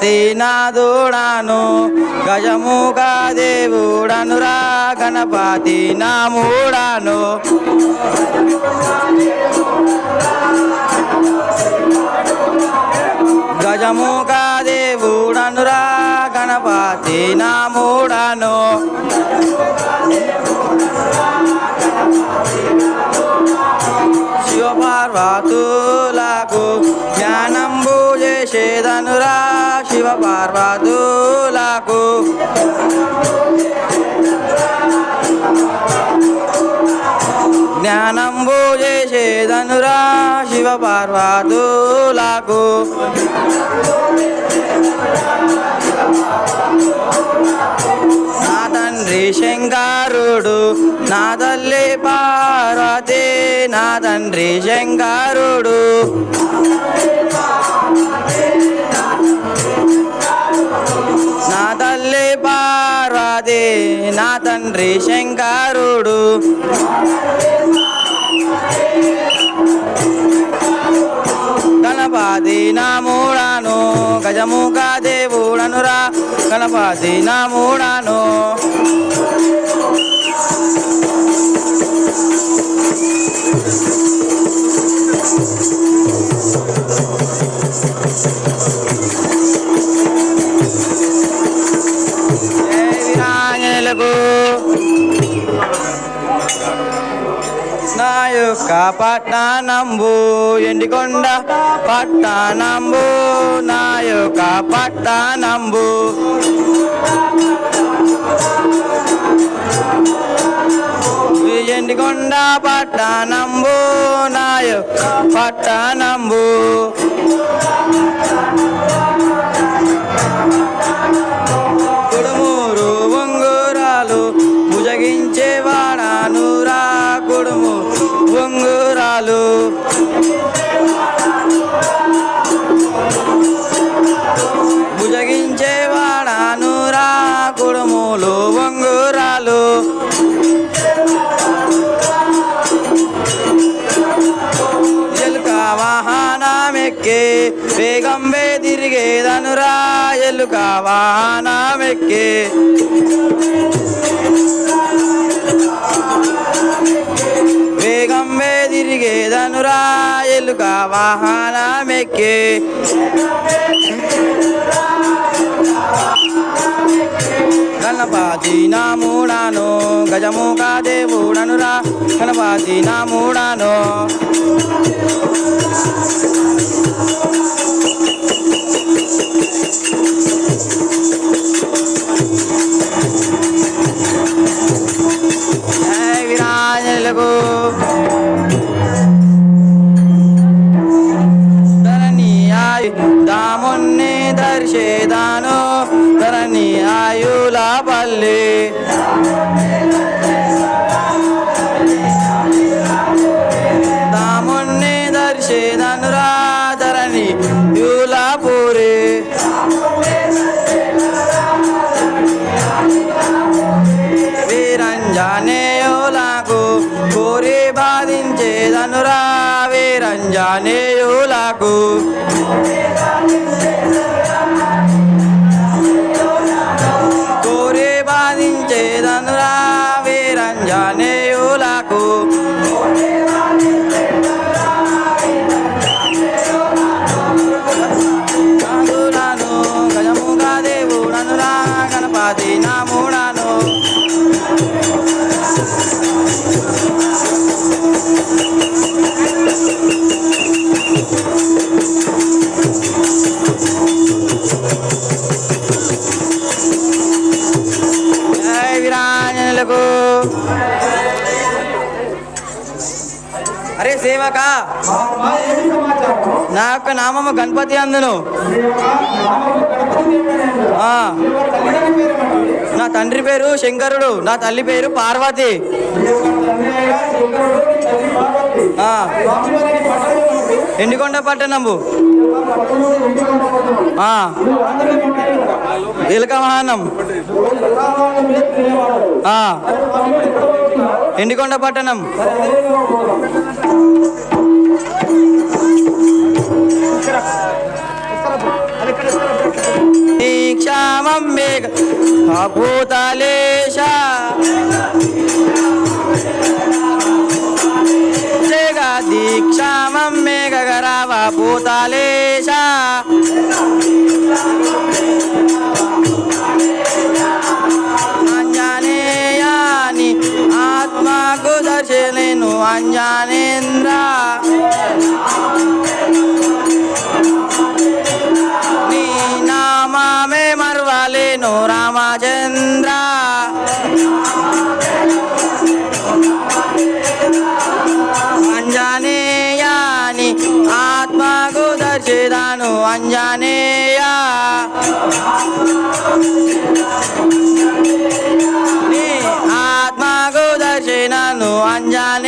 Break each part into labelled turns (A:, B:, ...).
A: గణపతి గజముగా దేవుడనురా గణపతి నాముడాను గజముగా దేవుడనురా గణపతి నాముడాను శివపార్వతులకు జ్ఞానంబు చేసేదనురా శివ పార్వతులకు. జ్ఞానం భోజేసేదనురా శివ పార్వతులకు. నా తండ్రి శంకరుడు నా తల్లి పార్వతి నా తండ్రి శంకరుడు. నా తల్లి పార్వతి నా తండ్రి శంకరుడు గణపతి నా మూడాను గజముఖ దేవుడనురా గణపతి నా మూడాను Thank you. యొక్క పట్టణంబు ఎండికొండ పట్టణంబు నా యొక్క పట్టణంబు ఎండికొండ పట్టణంబు నా యొక్క పట్టణంబు ఉంగురాలు భుజగించే వాడానురా కుడుములు ఉంగురాలు ఎలుక వాహనమెక్కి వేగంబే తిరిగేదనురా ఎలుక వాహనమెక్కి. వే తిరిగేదనురా ఎలుక వాహనమెక్కి గణపతి నాముడాను గజముఖ దేవుడనురా. గణపతి నా మూడాను విరాజలకు సేవక నా యొక్క నామము గణపతి అందును. ఆ, నా తండ్రి పేరు శంకరుడు నా తల్లి పేరు పార్వతి. ఎండుకొండ ఎండికొండ పట్టణము. ఎలుక వాహనం. ఎండికొండ పట్టణం.
B: श्यामम्बेक
A: अभूतलेश दीक्षामम्बेकरावभूतलेश अञ्जनेयानि आत्मा कुदर्शनेनु अञ्जनेन्द्रा అంజనేయాని ఆత్మకు దర్శిదాను అంజనేయా. ఆత్మకు దర్శినను అంజనే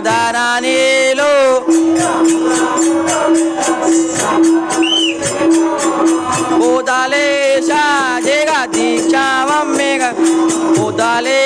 A: ధనా నీలో జగ దీక్ష మమ్మేగ
C: ఉదలే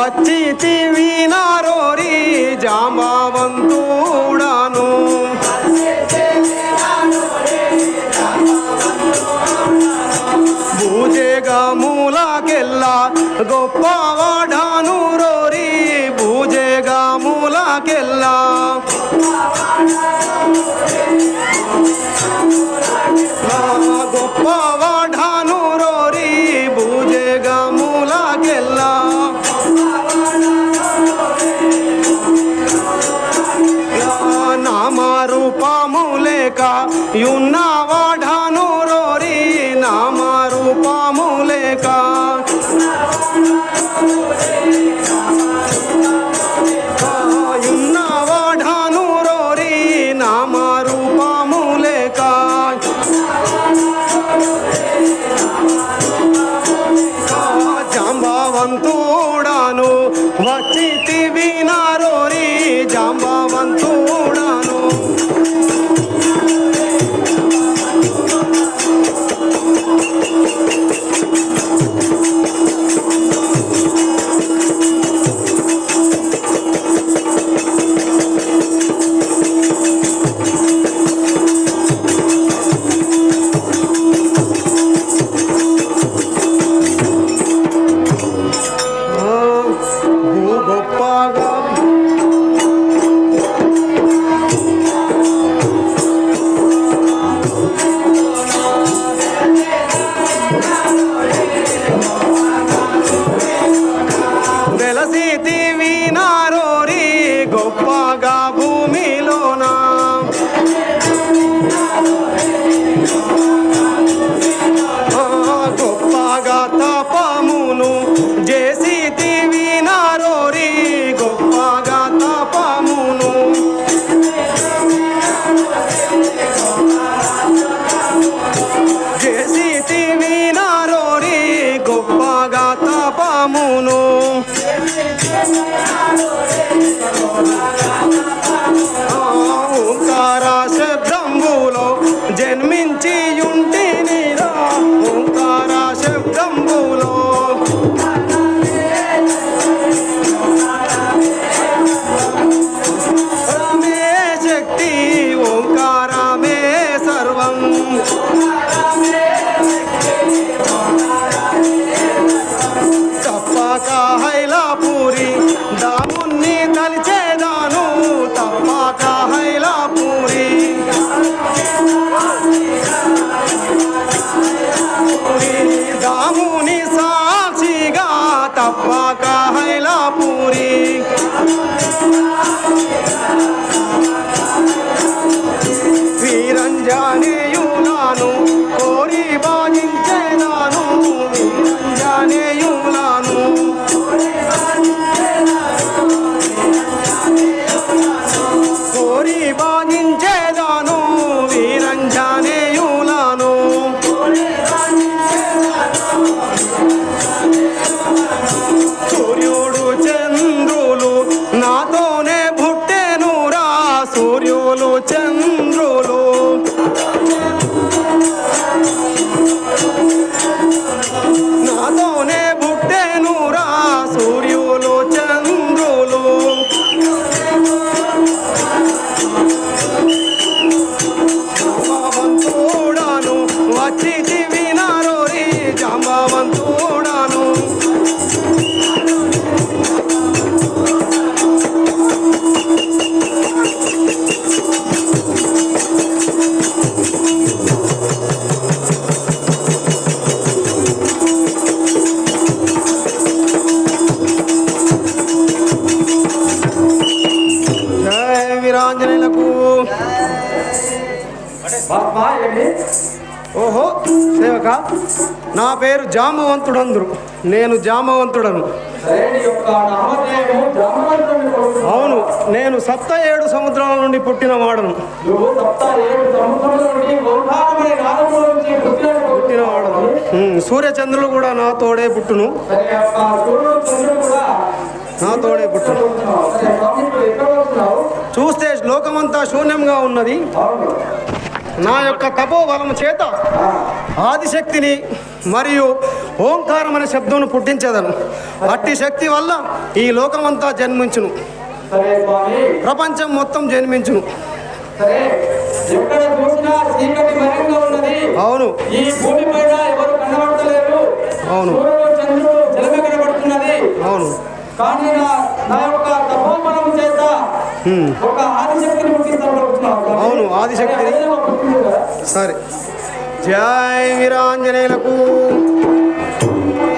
C: వచ్చితివి నారోరి జాంబావంతుడాను. భూజేగములకెల్లా గొప్పవాడాను రోరి. భూజేగా భూజేగములకెల్లా గొప్పవాడ ఉన్నావాడా?
B: బాబా ఏంటి
C: ఓహో సేవక నా పేరు జామవంతుడందురు. నేను జామవంతుడను. అవును నేను సప్త ఏడు సముద్రాల నుండి పుట్టిన వాడను. సూర్యచంద్రులు కూడా నా తోడే పుట్టును. నా తోడే పుట్టును. చూస్తే లోకమంతా శూన్యంగా ఉన్నది. నా యొక్క తపోబలము చేత ఆదిశక్తిని మరియు ఓంకారం అనే శబ్దమును పుట్టించేదను. అట్టి శక్తి వల్ల ఈ లోకమంతా జన్మించును. ప్రపంచం మొత్తం జన్మించును. అవును.
B: ఈ భూమి పైన ఎవరు కనబడతలేరు.
C: అవును. అవును.
B: కానీ నా నా యొక్క తపోబలం చేత
C: హ్మ్.
B: ఒక ఆదిశక్తిని పుట్టించబడుతున్నావు
C: అవును, ఆదిశక్తిని. సరే. జై వీరాంజనేయులకు.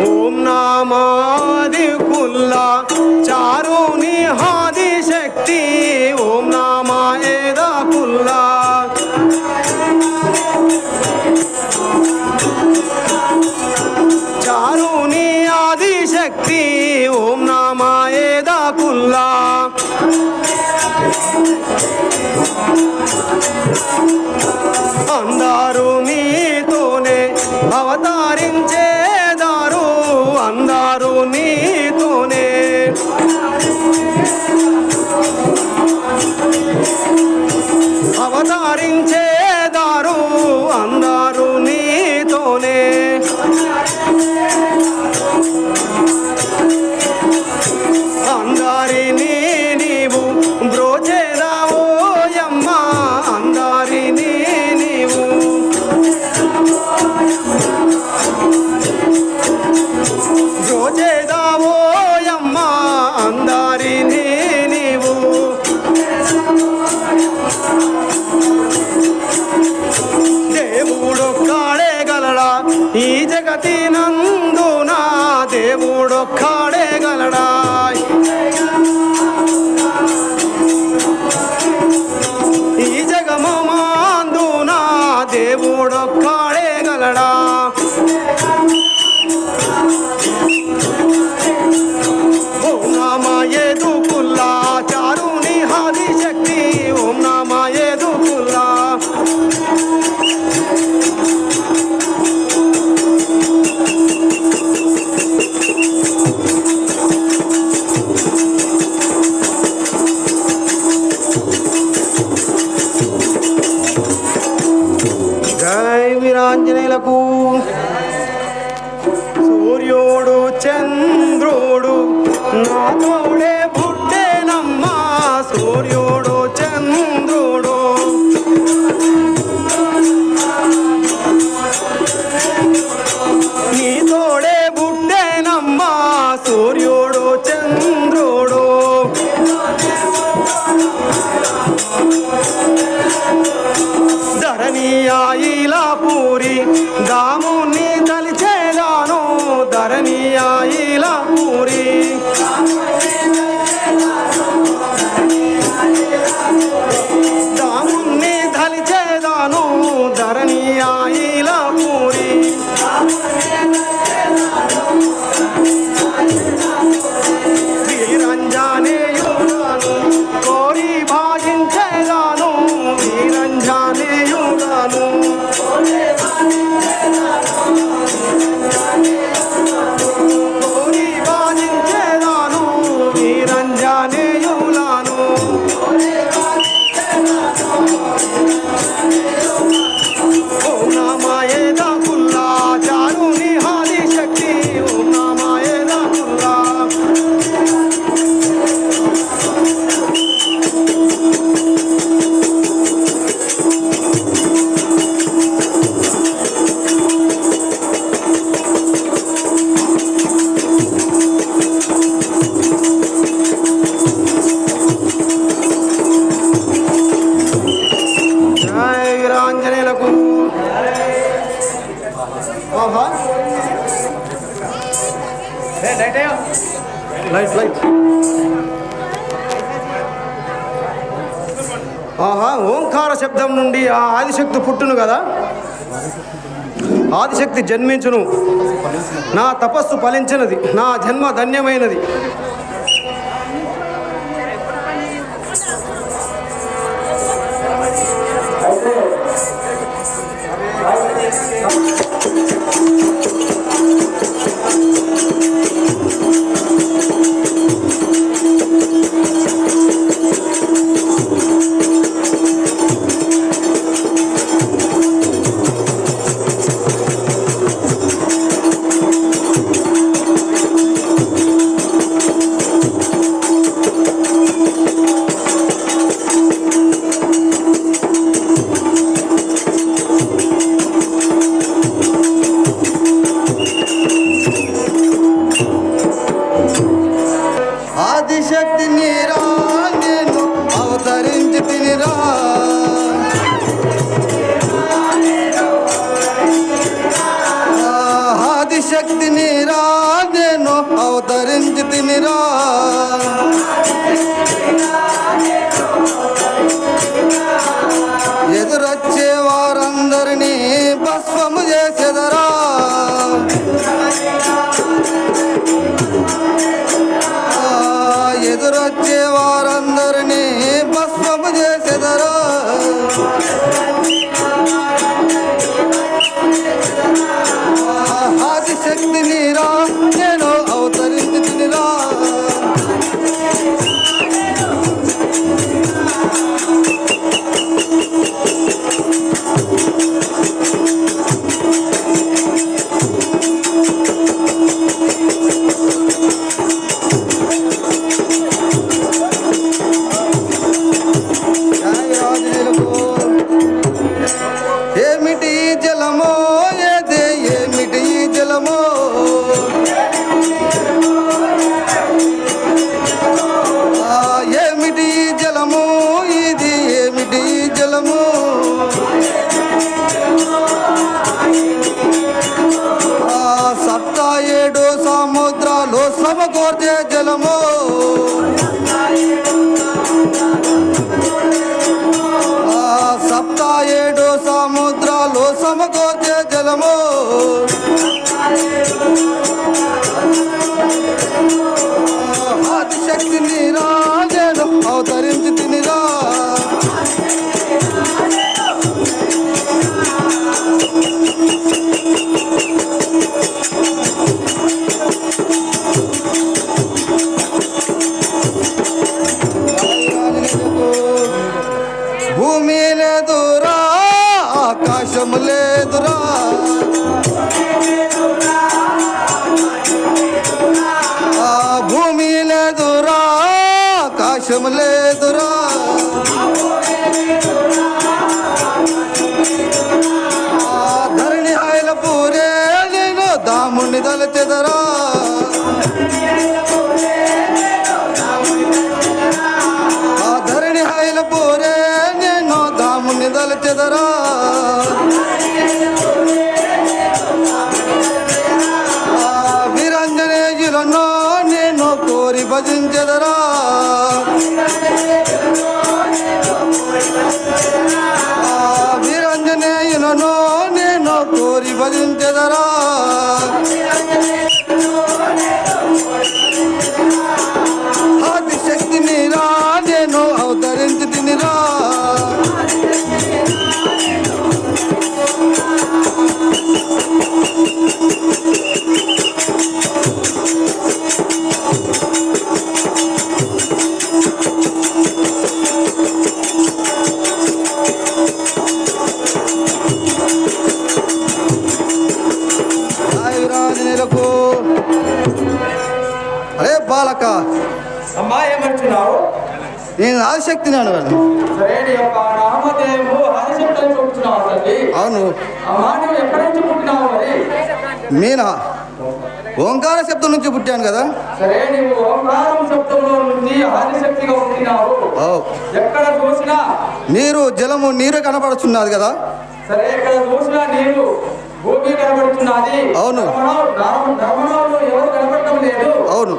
C: ఓం నామాది కుల్లా చారుని హాది శక్తి. ఓం నామా ఏదా కుల్లా చారుని ఆది శక్తి. అందారు నీతోనే అవతారించేదారు అందరూ నీతోనే అవతారించే ఆహా ఓంకార శబ్దం నుండి ఆ ఆదిశక్తి పుట్టును కదా? ఆదిశక్తి జన్మించును. నా తపస్సు ఫలించినది. నా జన్మ ధన్యమైనది.
D: ఏడు సముద్రాలు సమకూర్చే జలము. ధరణి హాయిల పోరే నేను దాముని దళచెదరా నేను ఆదిశక్తిని అనగలను
B: సరే నీ యొక్క నామధేయము ఆదిశక్తి చెబుతున్నావు తల్లి
D: అవును. మీనా ఓంకార శబ్దం నుంచి పుట్టాను కదా.
B: సరే నీవు ఓంకారం శబ్దంలో నుంచి ఆదిశక్తిగా పుట్టినావు
D: ఓ.
B: ఎక్కడ చూసినా?
D: నీరు జలము నీరు కనపడుతున్నది కదా.
B: సరే ఎక్కడ చూసినా నీరు భూమి కనబడుతున్నది
D: అవును.
B: ఎవరు కనబడటం లేదు.
D: అవును.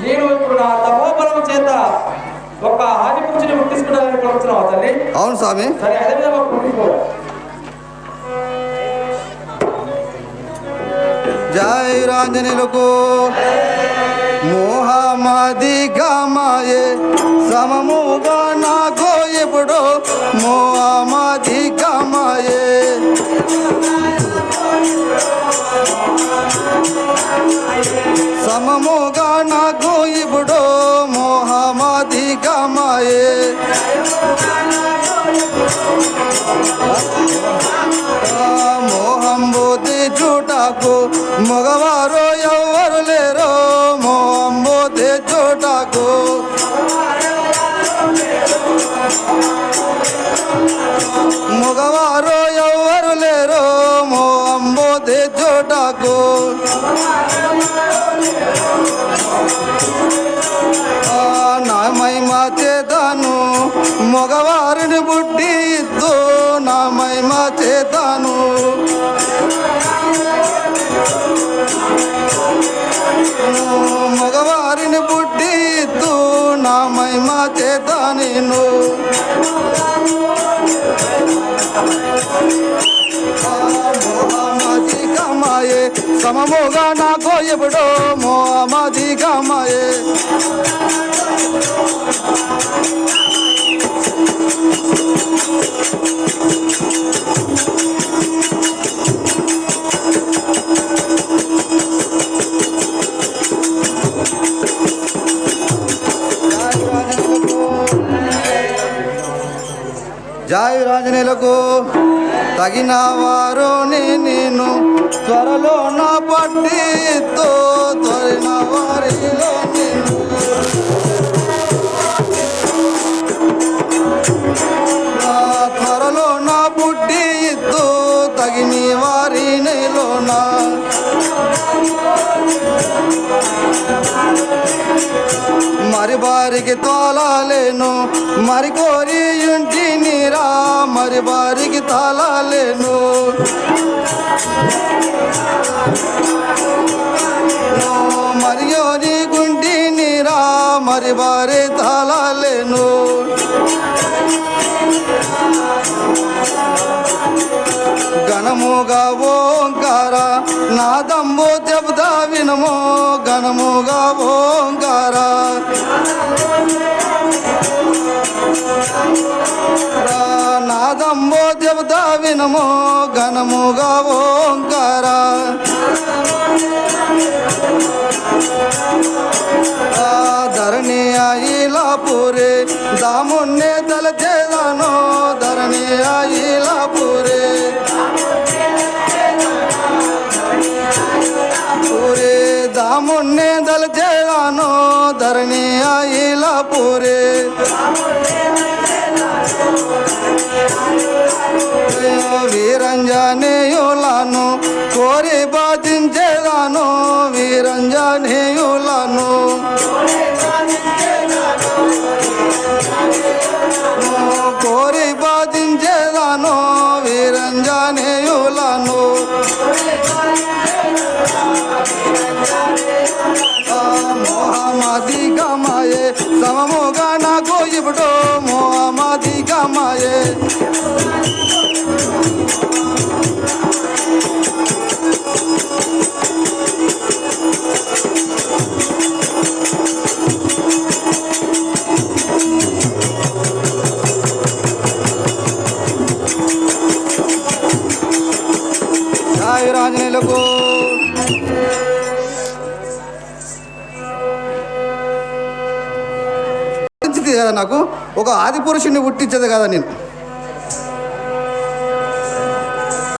B: నేను ఇప్పుడు నా తపోబలం చేత ఒక ఆదిపురుషుని పుట్టించుకోవడానికి కొడుతున్నావు తల్లి?
D: అవును స్వామి.
B: సరే అదే విధంగా పుట్టించుకో
D: జై రాంజనేయులకు మోహమది గమాయే సమముగా నాకు ఎప్పుడు మోహమది గమాయే. సమముగా మోహంబోది చూటకు మగవారు ఎవరు లేరు మోహంబోది చూటకు మగవారు ఎవరు లేరు మోహంబోది చూటకు చేత నేను మోహమది కమాయే సమముగా నాకు ఎప్పుడో మోహమది కమాయే జాయు తగిన వారు నేను త్వరలో నా పట్టితో త్వరిన వారిలో నేను మరి బారికి తోలాలేను. మరి కోరి ఇంటి నీరా మరి బారికి తాళాలేను. మరియోని యోని గుంటి నీరా మరి బారి తాళాలేను. ఘనముగా ఓంకార నాదమ్ము చెబుతా వినమో. ఘనముగా ఓంకారా నాదమ్ము చెబుతా వినమో ఘనముగా ఓంకార. ధరణి అయిలా పూరే దామున్నే తలచేదాను ధరణి ఆయిలాపురే. పూరే దామున్నే తలచేదాను ధరణి ఆయిలా పూరే వీరంజనేయులను కోరి బాధించేదాను వీరంజనేయులను కోరి పుట్టించదు కదా నేను?